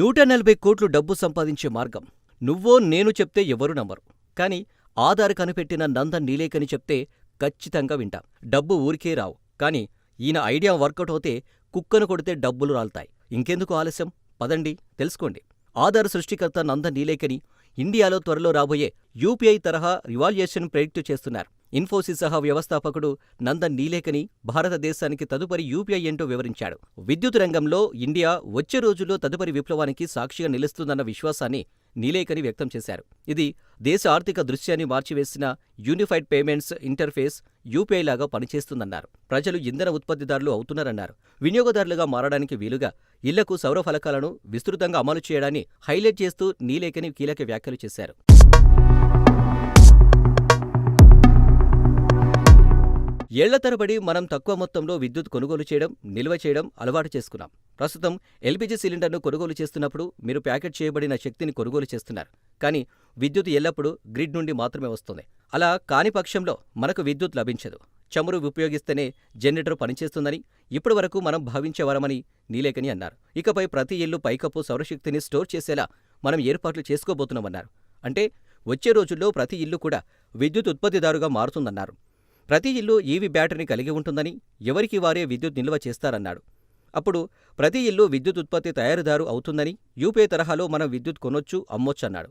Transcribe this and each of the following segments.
నూట నలభై కోట్లు డబ్బు సంపాదించే మార్గం. నువ్వో నేను చెప్తే ఎవరూ నమ్మరు. కానీ ఆధార్ కనిపెట్టిన నందన్ నీలేకని చెప్తే ఖచ్చితంగా వింటాం. డబ్బు ఊరికే రావు. కానీ ఈయన ఐడియా వర్కౌట్ అవుతే కుక్కను కొడితే డబ్బులు రాల్తాయి. ఇంకెందుకు ఆలస్యం? పదండి తెలుసుకోండి. ఆధార్ సృష్టికర్త నందన్ నీలేకని ఇండియాలో త్వరలో రాబోయే యూపీఐ తరహా రివాల్యుయేషన్ ప్రెడిక్ట్ చేస్తున్నారు. ఇన్ఫోసిస్ సహా వ్యవస్థాపకుడు నందన్ నీలేకని భారతదేశానికి తదుపరి యూపీఐ ఏంటో వివరించాడు. విద్యుత్ రంగంలో ఇండియా వచ్చే రోజుల్లో తదుపరి విప్లవానికి సాక్షిగా నిలుస్తుందన్న విశ్వాసాన్ని నీలేకని వ్యక్తం చేశారు. ఇది దేశ ఆర్థిక దృశ్యాన్ని మార్చివేసిన యూనిఫైడ్ పేమెంట్స్ ఇంటర్ఫేస్ యూపీఐ లాగా పనిచేస్తుందన్నారు. ప్రజలు ఇంధన ఉత్పత్తిదారులు అవుతున్నారన్నారు. వినియోగదారులుగా మారడానికి వీలుగా ఇళ్ళకు సౌర ఫలకాలను విస్తృతంగా అమలు చేయడాన్ని హైలైట్ చేస్తూ నీలేకని కీలక వ్యాఖ్యలు చేశారు. ఏళ్ళ తరబడి మనం తక్కువ మొత్తంలో విద్యుత్ కొనుగోలు చేయడం నిల్వ చేయడం అలవాటు చేసుకున్నాం. ప్రస్తుతం ఎల్పిజి సిలిండర్ను కొనుగోలు చేస్తున్నప్పుడు మీరు ప్యాకెట్ చేయబడిన శక్తిని కొనుగోలు చేస్తున్నారు. కానీ విద్యుత్ ఎల్లప్పుడూ గ్రిడ్ నుండి మాత్రమే వస్తుంది. అలా కాని పక్షంలో మనకు విద్యుత్ లభించదు. చమురు ఉపయోగిస్తేనే జనరేటర్ పనిచేస్తుందని ఇప్పటి వరకు మనం భావించేవారమని నీలేకని అన్నారు. ఇకపై ప్రతి ఇల్లు పైకప్పు సౌరశక్తిని స్టోర్ చేసేలా మనం ఏర్పాట్లు చేసుకోబోతున్నామన్నారు. అంటే వచ్చే రోజుల్లో ప్రతి ఇల్లు కూడా విద్యుత్ ఉత్పత్తిదారుగా మారుతుందన్నారు. ప్రతి ఇల్లు ఈవీ బ్యాటరీని కలిగి ఉంటుందని ఎవరికి వారే విద్యుత్ నిల్వ చేస్తారన్నాడు. అప్పుడు ప్రతి ఇల్లు విద్యుత్ ఉత్పత్తి తయారుదారు అవుతుందని యూపీఐ తరహాలో మనం విద్యుత్ కొనొచ్చు అమ్మొచ్చన్నాడు.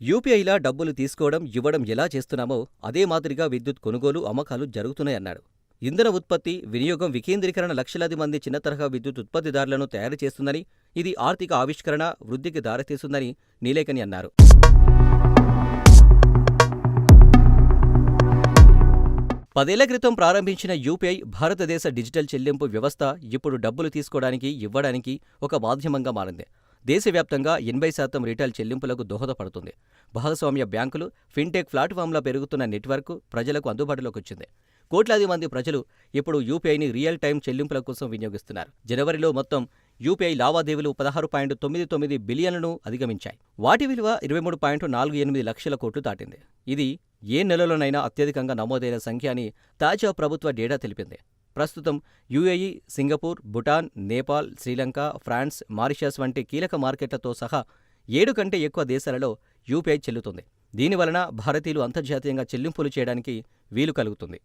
యూపీఐలా డబ్బులు తీసుకోవడం ఇవ్వడం ఎలా చేస్తున్నామో అదే మాదిరిగా విద్యుత్ కొనుగోలు అమ్మకాలు జరుగుతున్నాయన్నాడు. ఇంధన ఉత్పత్తి వినియోగం వికేంద్రీకరణ లక్షలాది మంది చిన్న తరహా విద్యుత్ ఉత్పత్తిదారులను తయారు చేస్తుందని ఇది ఆర్థిక ఆవిష్కరణ వృద్ధికి దారితీస్తుందని నీలేకని అన్నారు. పదేళ్ళ క్రితం ప్రారంభించిన యూపీఐ భారతదేశ డిజిటల్ చెల్లింపు వ్యవస్థ ఇప్పుడు డబ్బులు తీసుకోవడానికి ఇవ్వడానికి ఒక మాధ్యమంగా మారింది. దేశవ్యాప్తంగా ఎనభై శాతం రిటైల్ చెల్లింపులకు దోహదపడుతుంది. భాగస్వామ్య బ్యాంకులు ఫిన్టెక్ ప్లాట్ఫామ్ల పెరుగుతున్న నెట్వర్క్ ప్రజలకు అందుబాటులోకి వచ్చింది. కోట్లాది మంది ప్రజలు ఇప్పుడు యూపీఐని రియల్ టైం చెల్లింపుల కోసం వినియోగిస్తున్నారు. జనవరిలో మొత్తం యూపీఐ లావాదేవీలు పదహారు పాయింట్ తొమ్మిది తొమ్మిది బిలియన్లను అధిగమించాయి. వాటి విలువ ఇరవై మూడు పాయింట్ నాలుగు ఎనిమిది లక్షల కోట్లు దాటింది. ఇది ఏ నెలలోనైనా అత్యధికంగా నమోదైన సంఖ్య అని తాజా ప్రభుత్వ డేటా తెలిపింది. ప్రస్తుతం UAE Singapore Bhutan Nepal Sri Lanka France Mauritius వంటి కీలక మార్కెట్లతో సహా ఏడు కంటే ఎక్కువ దేశాలలో యూపీఐ చెల్లుతుంది. దీనివలన భారతీయులు అంతర్జాతీయంగా చెల్లింపులు చేయడానికి వీలు కలుగుతుంది.